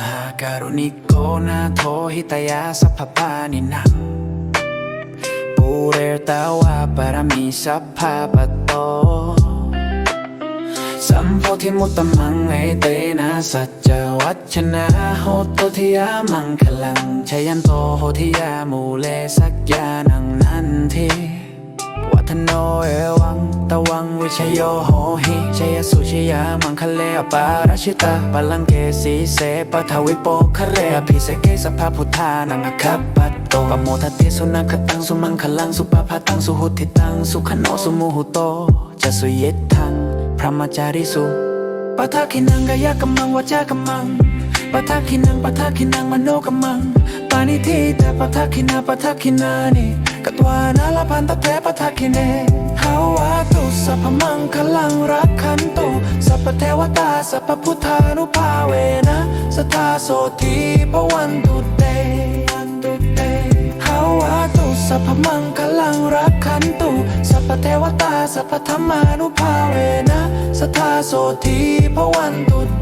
าการุณิโกนาโทหิตายาสัพพานินังปุเรตาวาปรมิสัพพะปะโต สัมโพธิมุตตมังไอเตนะสัจจวัชนะโหตุทิยามังคลังชยันโตโหทิยามูเลสักยานังนันทีวัฒโนเอว งตวังวิชโยโหหิชยสุชยามังคะเลอปาราชิตาปลังเกสีเสปทวิโปคะเรอภิเสเกสภาพุทธานังคัปปัตโตปโมทติสุนัคตังสุมังคลังสุปาพาตังสุหุติตังสุขโนสุมุหุโตจะสุเยทังพระมาจาริสุปะทะขินังกายกัมมังวาจากัมมังปะทะขินังปะทะขินังมโนกัมมังปานิทิต่ปะทะขินาปะทะขินานิ ลพันตะเทปะทะขิเนหาวาตุสัพพมังคลังรักขันตุสัพพเทวตาสัพพพุทธานุภาเวนะสทธาโสทีปวันตุเตวันตุเตหาวาตุสัพพมังคลังรักขันตุสัพพเทวตาสัพพธรรมานุภาเวนะสทธาโสทีพวันตุเต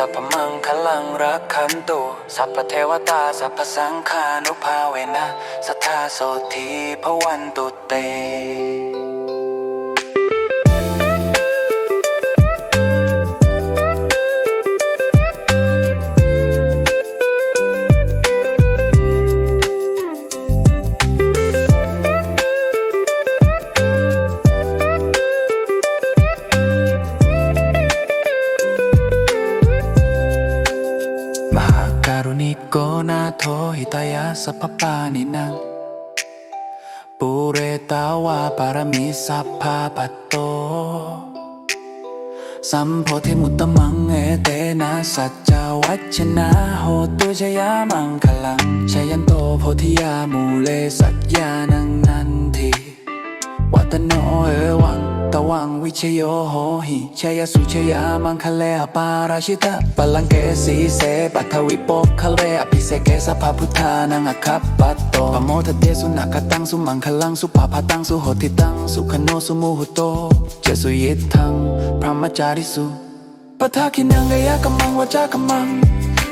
สัพพมังคลังรักขันตุสัพพเทวตาสัพพสังฆานุภาเวนะ สัทธาโสทีพวันตุเต โกนาโทหิตายาสัพพปานินังปุเรตาวาปารมิสัพพาปัตโต สัมโพธิมุตตมังเอเตนะสัจจวัชนะโหตุชยามังคลังชยันโตโพธิยามูเลสักยานังนันทีวัตโนเอ วังวิชโยโหหิชยสุชยามังคะเลปาราชิตะปลังเกสีเสปัทวิโปคะเลอภิเสเกสภาพุทธานังอคัปปัตโตปโมทเตสุนักตังสุมังคลังสุภาพาตังสุโหติตังสุขโนสุมุหุโตเจสุยิทังพระมจาริสุปะทาคินังกายกัมมังวาจากัมมัง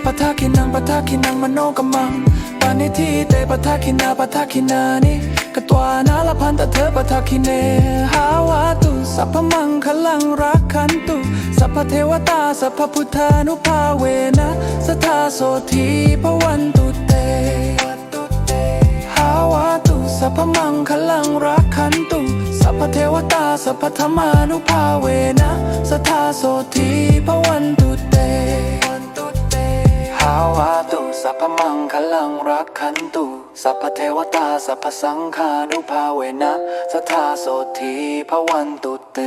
ปะทาคินังปะทาคินังมโนกัมมังปานิทิเตปะทาคินาปะทาคินานิกตวานาลพันตะเธอปะทาคิเนหา พพมังคลังรักขันตุ สัพพเทวตา สัพพพุทธานุภาเวนะสทาโสทีพวันตุเตหาวาตุ สัพพมังคลังรักขันตุ สัพพเทวตา สัพพธรรมานุภาเวนะสทาโสทีพวันตุเตหาวาตุ สัพพมังคลังรักขันตุ สัพพเทวตาสัพพสังฆานุภาเวนะสทธาโสทีพวันตุเต